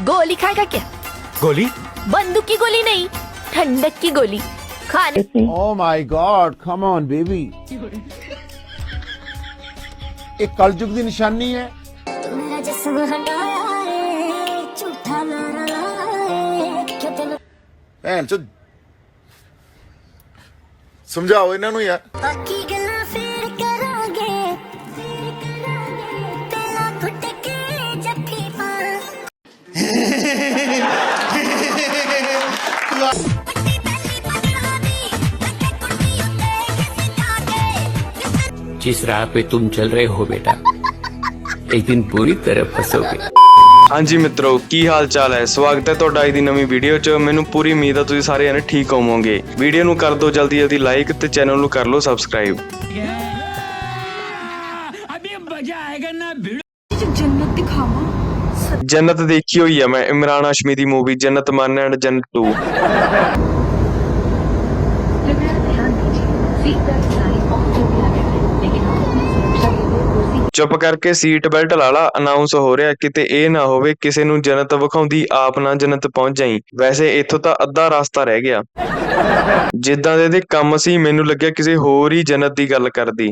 गोली खाएगा क्या गोली बंदूक की गोली नहीं ठंडक की गोली खाने Oh my god, come on baby. ਇਹ ਕਲਯੁਗ ਦੀ ਨਿਸ਼ਾਨੀ ਹੈ मेरा जिस्म हटाया रे झूठा नारा लाया रे क्यों तेन ਭੈਣ ਚ ਸਮਝਾਓ ਇਹਨਾਂ ਨੂੰ ਯਾਰ बाकी जिस राह पे तुम चल रहे हो बेटा एक दिन पूरी तरह फंसोगे ਹਾਂਜੀ ਮਿੱਤਰੋ ਕੀ ਹਾਲ ਚਾਲ ਹੈ ਸਵਾਗਤ ਹੈ ਤੁਹਾਡਾ ਅੱਜ ਦੀ ਨਵੀਂ ਵੀਡੀਓ 'ਚ ਮੈਨੂੰ ਪੂਰੀ ਉਮੀਦ ਹੈ ਤੁਸੀਂ ਸਾਰੇ ਜਣੇ ਠੀਕ ਹੋਵੋਗੇ ਵੀਡੀਓ ਨੂੰ ਕਰ ਦਿਓ ਜਲਦੀ ਜਲਦੀ ਲਾਈਕ ਤੇ ਚੈਨਲ ਨੂੰ ਕਰ ਲਓ ਸਬਸਕ੍ਰਾਈਬ ਜੰਨਤ ਦੇਖੀ ਹੋਈ ਆ ਮੈਂ ਇਮਰਾਨ ਹਾਸ਼ਮੀ ਦੀ ਮੂਵੀ ਜੰਨਤ ਮਨ ਐਂਡ ਜੰਨਤ 2 ਚੁੱਪ ਕਰਕੇ ਸੀਟ ਬੈਲਟ ਲਾ ਲਾ ਅਨਾਉਂਸ ਹੋ ਰਿਹਾ ਕਿਤੇ ਇਹ ਨਾ ਹੋਵੇ ਕਿਸੇ ਨੂੰ ਜੰਨਤ ਵਿਖਾਉਂਦੀ ਆਪ ਨਾ ਜੰਨਤ ਪਹੁੰਚ ਜਾਈ। ਵੈਸੇ ਇੱਥੋਂ ਤਾਂ ਅੱਧਾ ਰਸਤਾ ਰਹਿ ਗਿਆ। ਜਿੱਦਾਂ ਦੇ ਇਹਦੇ ਕੰਮ ਸੀ ਮੈਨੂੰ ਲੱਗਿਆ ਕਿਸੇ ਹੋਰ ਹੀ ਜੰਨਤ ਦੀ ਗੱਲ ਕਰਦੀ।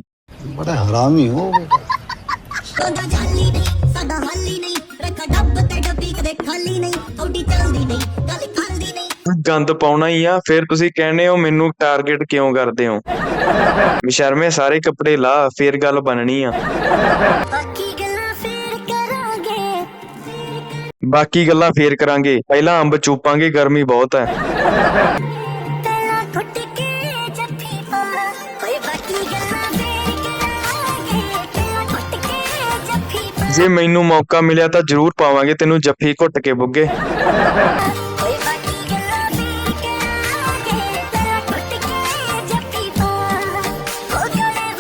ਸਾਡਾ ਜਾਲੀ ਨਹੀਂ ਸਾਡਾ ਹਾਲੀ ਚੱਲਦੀ ਨਹੀਂ ਗੱਲ ਨਹੀਂ। ਗੰਦ ਪਾਉਣਾ ਹੀ ਆ ਫਿਰ ਤੁਸੀਂ ਕਹਿੰਦੇ ਹੋ ਮੈਨੂੰ ਟਾਰਗੇਟ ਕਿਉਂ ਕਰਦੇ ਹੋ? ਬਸ਼ਰਮੇ ਸਾਰੇ ਕੱਪੜੇ ਲਾ ਫਿਰ ਗੱਲ ਬਣਨੀ ਆ। ਬਾਕੀ ਗੱਲਾਂ ਫਿਰ ਕਰਾਂਗੇ। ਬਾਕੀ ਗੱਲਾਂ ਫੇਰ ਕਰਾਂਗੇ। ਪਹਿਲਾਂ ਅੰਬ ਚੂਪਾਂਗੇ ਗਰਮੀ ਬਹੁਤ ਹੈ ਪਹਿਲਾ ਘੁੱਟ ਕੇ ਜੱਫੀ ਪਾ। ਕੋਈ ਬਾਕੀ ਗੱਲਾਂ ਜੇ ਮੈਨੂੰ ਮੌਕਾ ਮਿਲਿਆ ਤਾਂ ਜ਼ਰੂਰ ਪਾਵਾਂਗੇ ਤੈਨੂੰ ਜੱਫੀ ਘੁੱਟ ਕੇ ਬੁੱਗੇ।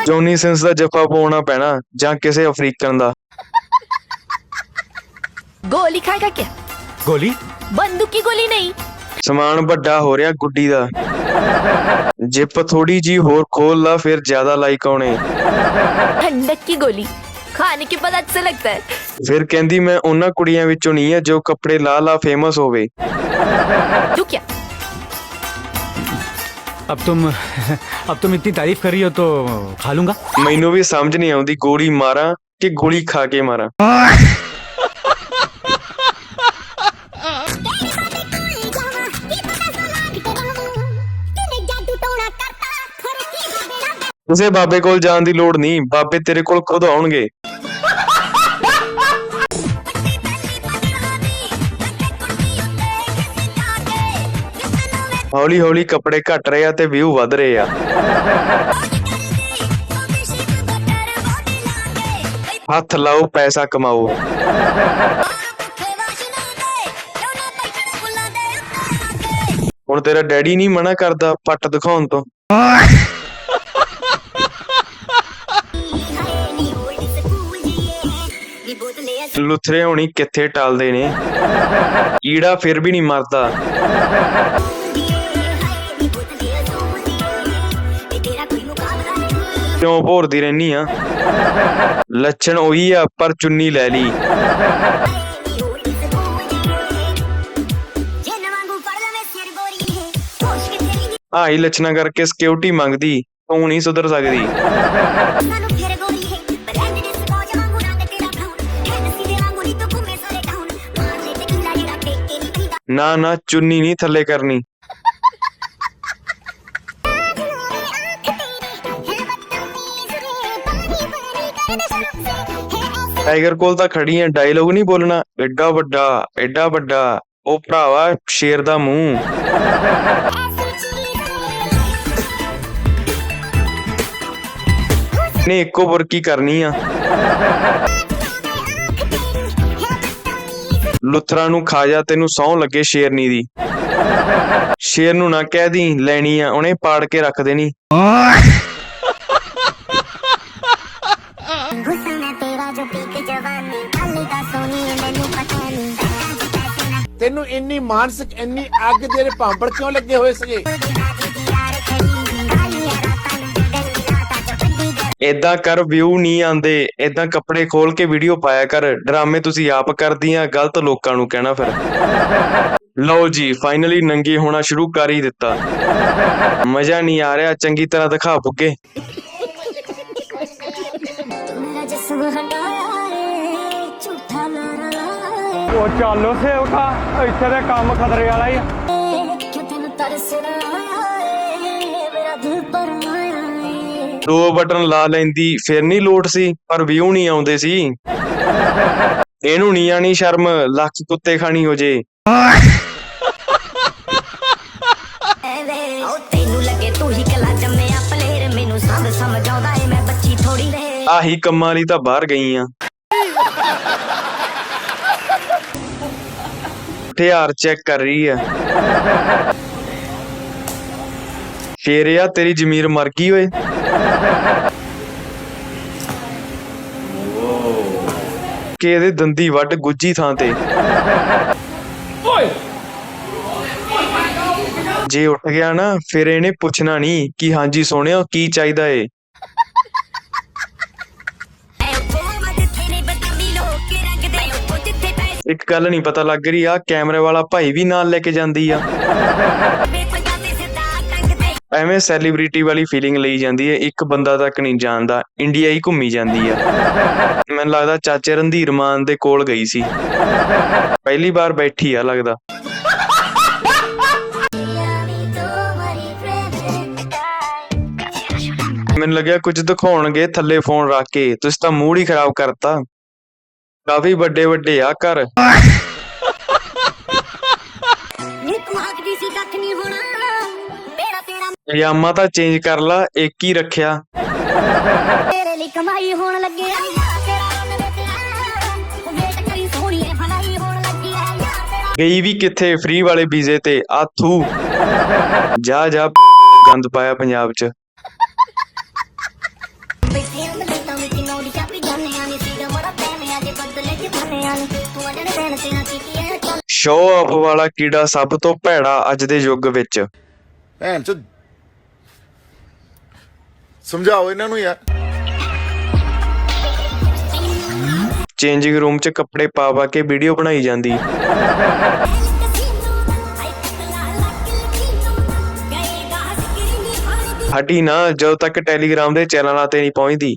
ਜੋਨੀ ਸਿੰਸ ਦਾ ਜੱਫਾ ਪਾਉਣਾ ਪੈਣਾ ਜਾਂ ਕਿਸੇ ਅਫਰੀਕਨ ਦਾ। ਗੋਲੀ ਖਾਏਗਾ ਕਿਆ? ਗੋਲੀ? ਬੰਦੂਕ ਕੀ ਗੋਲੀ ਨਹੀਂ। ਸਮਾਨ ਵੱਡਾ ਹੋ ਰਿਹਾ ਗੁੱਡੀ ਦਾ। ਜਿੱਪ ਥੋੜੀ ਜੀ ਹੋਰ ਖੋਲ ਲਾ ਫਿਰ ਜ਼ਿਆਦਾ ਲਾਈਕ ਆਉਣੇ। ਠੰਡਕ ਕੀ ਗੋਲੀ? खाने के बाद अच्छा लगता है ਫਿਰ ਕਹਿੰਦੀ ਮੈਂ ਉਹਨਾਂ ਕੁੜੀਆਂ ਵਿੱਚੋਂ ਨਹੀਂ ਆ ਜੋ ਕੱਪੜੇ ਲਾ ਲਾ ਫੇਮਸ ਹੋਵੇ तू क्या अब तुम अब तुम इतनी तारीफ कर रही हो तो खा लूंगा ਮੈਨੂੰ ਵੀ ਸਮਝ ਨਹੀਂ ਆਉਂਦੀ ਗੋਲੀ ਮਾਰਾਂ ਕਿ ਗੋਲੀ ਖਾ ਕੇ ਮਾਰਾਂ ਕਿਸੇ ਬਾਬੇ ਕੋਲ ਜਾਣ ਦੀ ਲੋੜ ਨਹੀਂ, ਬਾਬੇ ਤੇਰੇ ਕੋਲ ਖੁਦ ਆਉਣਗੇ। ਹੌਲੀ ਹੌਲੀ ਕੱਪੜੇ ਘਟ ਰਹੇ ਆ ਤੇ ਵਿਊ ਵੱਧ ਰਹੇ ਆ। ਹੱਥ ਲਾਓ, ਪੈਸਾ ਕਮਾਓ। ਹੁਣ ਤੇਰਾ ਡੈਡੀ ਨਹੀਂ ਮਨਾ ਕਰਦਾ, ਪੱਟ ਦਿਖਾਉਣ ਤੋਂ। ਲੁਥਰੇ ਹੋਣੀ ਕਿੱਥੇ ਟਾਲਦੇ ਨੇ? ਈੜਾ ਫਿਰ ਵੀ ਨਹੀਂ ਮਰਦਾ। ਕਿਉਂ ਭੋਰਦੀ ਰਹਿਨੀ ਆ? ਲੱਛਣ ਉਹੀ ਆ, ਪਰ ਚੁੰਨੀ ਲੈ ਲਈ। ਆਈ ਲੱਛਣਾ ਕਰਕੇ ਸਿਕਿਉਰਿਟੀ ਮੰਗਦੀ, ਤੂੰ ਨਹੀਂ ਸੁਧਰ ਸਕਦੀ। ਨਾ ਨਾ, ਚੁੰਨੀ ਨਹੀਂ ਥੱਲੇ ਕਰਨੀ। ਟਾਈਗਰ ਕੋਲ ਤਾਂ ਖੜੀ ਐ ਡਾਇਲੋਗ ਨਹੀਂ ਬੋਲਣਾ। ਐਡਾ ਵੱਡਾ ਐਡਾ ਵੱਡਾ, ਉਹ ਭਰਾਵਾ ਸ਼ੇਰ ਦਾ ਮੂੰਹ। ਨੇ ਇੱਕੋ ਬੁਰਕੀ ਕਰਨੀ ਆ। ਲੁਥਰਾ ਨੂੰ ਖਾ ਜਾ, ਤੈਨੂੰ ਸੌਂ ਲੱਗੇ ਸ਼ੇਰਨੀ ਦੀ। ਸ਼ੇਰ ਨੂੰ ਨਾ ਕਹਿ ਦੀ, ਲੈਣੀ ਆ, ਉਹਨੇ ਪਾੜ ਕੇ ਰੱਖ ਦੇਣੀ। ਤੈਨੂੰ ਇੰਨੀ ਮਾਨਸਿਕ, ਇੰਨੀ ਅੱਗ ਤੇਰੇ ਭਾਂਬੜ ਕਿਉਂ ਲੱਗੇ ਹੋਏ ਸੀਗੇ? ਏਦਾਂ ਕਰ ਵਿਊ ਨਹੀਂ ਆਂਦੇ ਏਦਾਂ ਕੱਪੜੇ ਖੋਲ ਕੇ ਵੀਡੀਓ ਪਾਇਆ ਕਰ ਡਰਾਮੇ ਤੁਸੀਂ ਆਪ ਕਰਦੀਆਂ ਗਲਤ ਲੋਕਾਂ ਨੂੰ ਕਹਿਣਾ ਫਿਰ। ਲਓ ਜੀ ਫਾਈਨਲੀ ਨੰਗੀ ਹੋਣਾ ਸ਼ੁਰੂ ਕਰ ਹੀ ਦਿੱਤਾ। ਮਜ਼ਾ ਨਹੀਂ ਆ ਰਿਹਾ ਚੰਗੀ ਤਰ੍ਹਾਂ ਦਿਖਾ ਬੁੱਗੇ। ਉਹ ਚੱਲੋ ਸੇਵਕਾ ਇੱਥੇ ਦੇ ਕੰਮ ਖਤਰੇ ਵਾਲਾ ਹੀ ਦੋ ਬਟਨ ਲਾ ਲੈਂਦੀ ਫਿਰ ਨਹੀਂ ਲੋਟ ਸੀ ਪਰ ਵਿਊ ਨਹੀਂ ਆਉਂਦੇ ਸੀ। ਇਹਨੂੰ ਨਹੀਂ ਆਣੀ ਸ਼ਰਮ ਲੱਖ ਕੁੱਤੇ ਖਾਣੀ ਹੋ ਜੇ। ਵੇ ਉਹ ਤੈਨੂੰ ਲੱਗੇ ਤੂੰ ਹੀ ਕਲਾ ਜੰਮਿਆ ਪਲੇਰ ਮੈਨੂੰ ਸਭ ਸਮਝ ਆਉਂਦਾ ਏ ਮੈਂ ਬੱਚੀ ਥੋੜੀ ਵੇ ਆਹੀ ਕੰਮਾਂ ਲਈ ਤਾਂ ਬਾਹਰ ਗਈ ਆ। ਹਥਿਆਰ ਚੈੱਕ ਕਰ ਰਹੀ ਆ। ਸ਼ੇਰਿਆ ਤੇਰੀ ਜ਼ਮੀਰ ਮਰ ਗਈ ਓਏ। ਕਿ ਇਹਦੇ ਦੰਦੀ ਵੱਢ ਗੁੱਜੀ ਥਾਂ ਤੇ। ਜੇ ਉੱਠ ਗਿਆ ਨਾ ਫਿਰ ਇਹਨੇ ਪੁੱਛਣਾ ਨਹੀਂ ਕਿ ਹਾਂਜੀ ਸੋਹਣਿਆ ਕੀ ਚਾਹੀਦਾ ਏ? ਇੱਕ ਗੱਲ ਨਹੀਂ ਪਤਾ ਲੱਗ ਰਹੀ ਆ ਕੈਮਰੇ ਵਾਲਾ ਭਾਈ ਵੀ ਨਾਲ ਲੈ ਕੇ ਜਾਂਦੀ ਆ। ਐਵੇਂ ਸੈਲੀਬ੍ਰਿਟੀ ਵਾਲੀ ਫੀਲਿੰਗ ਲਈ ਜਾਂਦੀ ਹੈ, ਇੱਕ ਬੰਦਾ ਤੱਕ ਨਹੀਂ ਜਾਣਦਾ ਇੰਡੀਆ ਹੀ ਘੁੰਮੀ ਜਾਂਦੀ ਆ। ਮੈਨੂੰ ਲੱਗਦਾ ਚਾਚੇ ਰਣਧੀਰ ਮਾਨ ਦੇ ਕੋਲ ਗਈ ਸੀ। ਪਹਿਲੀ ਵਾਰ ਬੈਠੀ ਆ ਲੱਗਦਾ। ਮੈਨੂੰ ਲੱਗਿਆ ਕੁਝ ਦਿਖਾਉਣਗੇ ਥੱਲੇ ਫੋਨ ਰੱਖ ਕੇ, ਤੁਸੀਂ ਤਾਂ ਮੂਡ ਹੀ ਖਰਾਬ ਕਰਤਾ। ਕਾਫੀ ਵੱਡੇ ਵੱਡੇ ਆ ਘਰ। ਨੀ ਤੂੰ ਸੀ ਕੱਖ ਨਹੀਂ ਹੋਣਾ। ਪਜਾਮਾ ਤਾਂ ਚੇਂਜ ਕਰ ਲਾ ਇੱਕ ਹੀ ਰੱਖਿਆ। ਤੇਰੇ ਲਈ ਕਮਾਈ ਹੋਣ ਲੱਗੀ ਆ। ਗਈ ਵੀ ਕਿੱਥੇ ਫ੍ਰੀ ਵਾਲੇ ਵੀਜ਼ੇ ਤੇ ਆਥੂ। ਜਾ ਜਾ ਗੰਦ ਪਾਇਆ ਪੰਜਾਬ 'ਚ। ਸ਼ੋਅ ਆਫ ਵਾਲਾ ਕੀੜਾ ਸਭ ਤੋਂ ਭੈੜਾ ਅੱਜ ਦੇ ਯੁੱਗ ਵਿੱਚ। ਭੈਣ ਚ ਸਮਝਾਓ ਇਹਨਾਂ ਨੂੰ ਯਾਰ। ਚੇਂਜਿੰਗ ਰੂਮ 'ਚ ਕੱਪੜੇ ਪਾ ਪਾ ਕੇ ਵੀਡੀਓ ਬਣਾਈ ਜਾਂਦੀ। ਹਟੀ ਨਾ ਜਦੋਂ ਤੱਕ ਟੈਲੀਗ੍ਰਾਮ ਦੇ ਚੈਨਲਾਂ ਤੇ ਨਹੀਂ ਪਹੁੰਚਦੀ।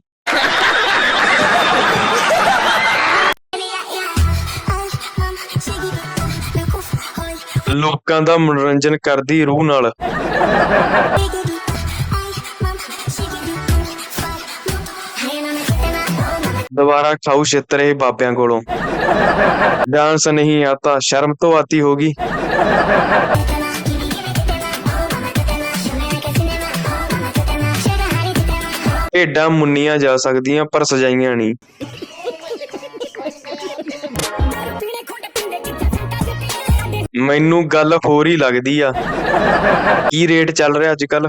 ਲੋਕਾਂ ਦਾ ਮਨੋਰੰਜਨ ਕਰਦੀ ਰੂਹ ਨਾਲ। ਦੁਬਾਰਾ ਖਾਊ ਛਿੱਤਰੇ ਬਾਬਿਆਂ ਕੋਲੋਂ। ਡਾਂਸ ਨਹੀਂ ਆਤਾ ਸ਼ਰਮ ਤੋਂ ਆਤੀ ਹੋਗੀ ਢੇਡਾਂ ਮੁੰਨੀਆਂ ਜਾ ਸਕਦੀਆਂ, ਪਰ ਸਜਾਈਆਂ ਨਹੀਂ। ਮੈਨੂੰ ਗੱਲ ਹੋਰ ਹੀ ਲੱਗਦੀ ਆ। ਕੀ ਰੇਟ ਚੱਲ ਰਿਹਾ ਅੱਜ ਕੱਲ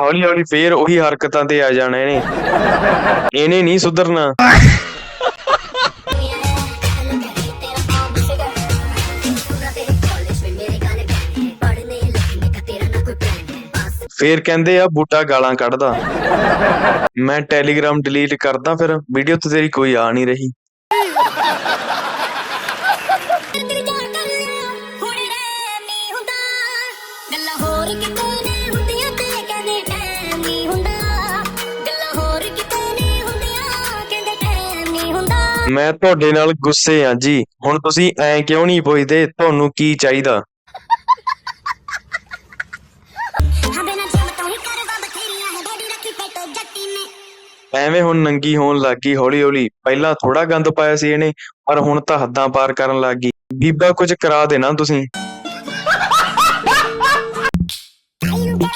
ਹੌਲੀ ਹੌਲੀ ਫੇਰ ਉਹੀ ਹਰਕਤਾਂ ਤੇ ਆ ਜਾਣਾ ਇਹਨੇ। ਇਹਨੇ ਨਹੀਂ ਸੁਧਰਨਾ। ਫੇਰ ਕਹਿੰਦੇ ਆ, ਬੂਟਾ ਗਾਲਾਂ ਕੱਢਦਾ। ਮੈਂ ਟੈਲੀਗ੍ਰਾਮ ਡਿਲੀਟ ਕਰਦਾ ਫਿਰ, ਵੀਡੀਓ ਤੇ ਤੇਰੀ ਕੋਈ ਆ ਨਹੀਂ ਰਹੀ। ਗੱਲਾਂ ਹੋਰ ਕਿਤੇ ਨਹੀਂ ਮੈਂ ਤੁਹਾਡੇ ਨਾਲ ਗੁੱਸੇ ਆ ਜੀ। ਹੁਣ ਤੁਸੀਂ ਐ ਕਿਉਂ ਨਹੀਂ ਪੁੱਛਦੇ? ਤੁਹਾਨੂੰ ਕੀ ਚਾਹੀਦਾ? ਐਵੇਂ ਹੁਣ ਨੰਗੀ ਹੋਣ ਲੱਗੀ ਹੌਲੀ ਹੌਲੀ ਪਹਿਲਾਂ ਥੋੜਾ ਗੰਦ ਪਾਇਆ ਸੀ ਇਹਨੇ ਪਰ ਹੁਣ ਤਾਂ ਹੱਦਾਂ ਪਾਰ ਕਰਨ ਲੱਗ ਬੀਬਾ ਕੁਝ ਕਰਾ ਦੇਣਾ ਤੁਸੀਂ? ਮੈਨੂੰ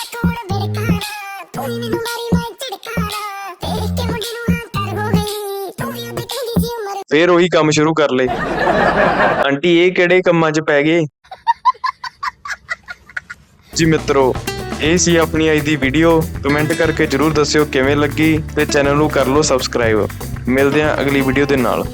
ਫੇਰ ਉਹੀ ਕੰਮ ਸ਼ੁਰੂ ਕਰ ਲਏ। ਆਂਟੀ, ਇਹ ਕਿਹੜੇ ਕੰਮਾਂ 'ਚ ਪੈ ਗਏ? ਜੀ ਮਿੱਤਰੋ, ਇਹ ਸੀ ਆਪਣੀ ਅੱਜ ਦੀ ਵੀਡੀਓ। ਕਮੈਂਟ ਕਰਕੇ ਜਰੂਰ ਦੱਸਿਓ ਕਿਵੇਂ ਲੱਗੀ ਤੇ ਚੈਨਲ ਨੂੰ ਕਰ ਲਓ ਸਬਸਕ੍ਰਾਈਬ। ਮਿਲਦੇ ਹਾਂ ਅਗਲੀ ਵੀਡੀਓ ਦੇ ਨਾਲ।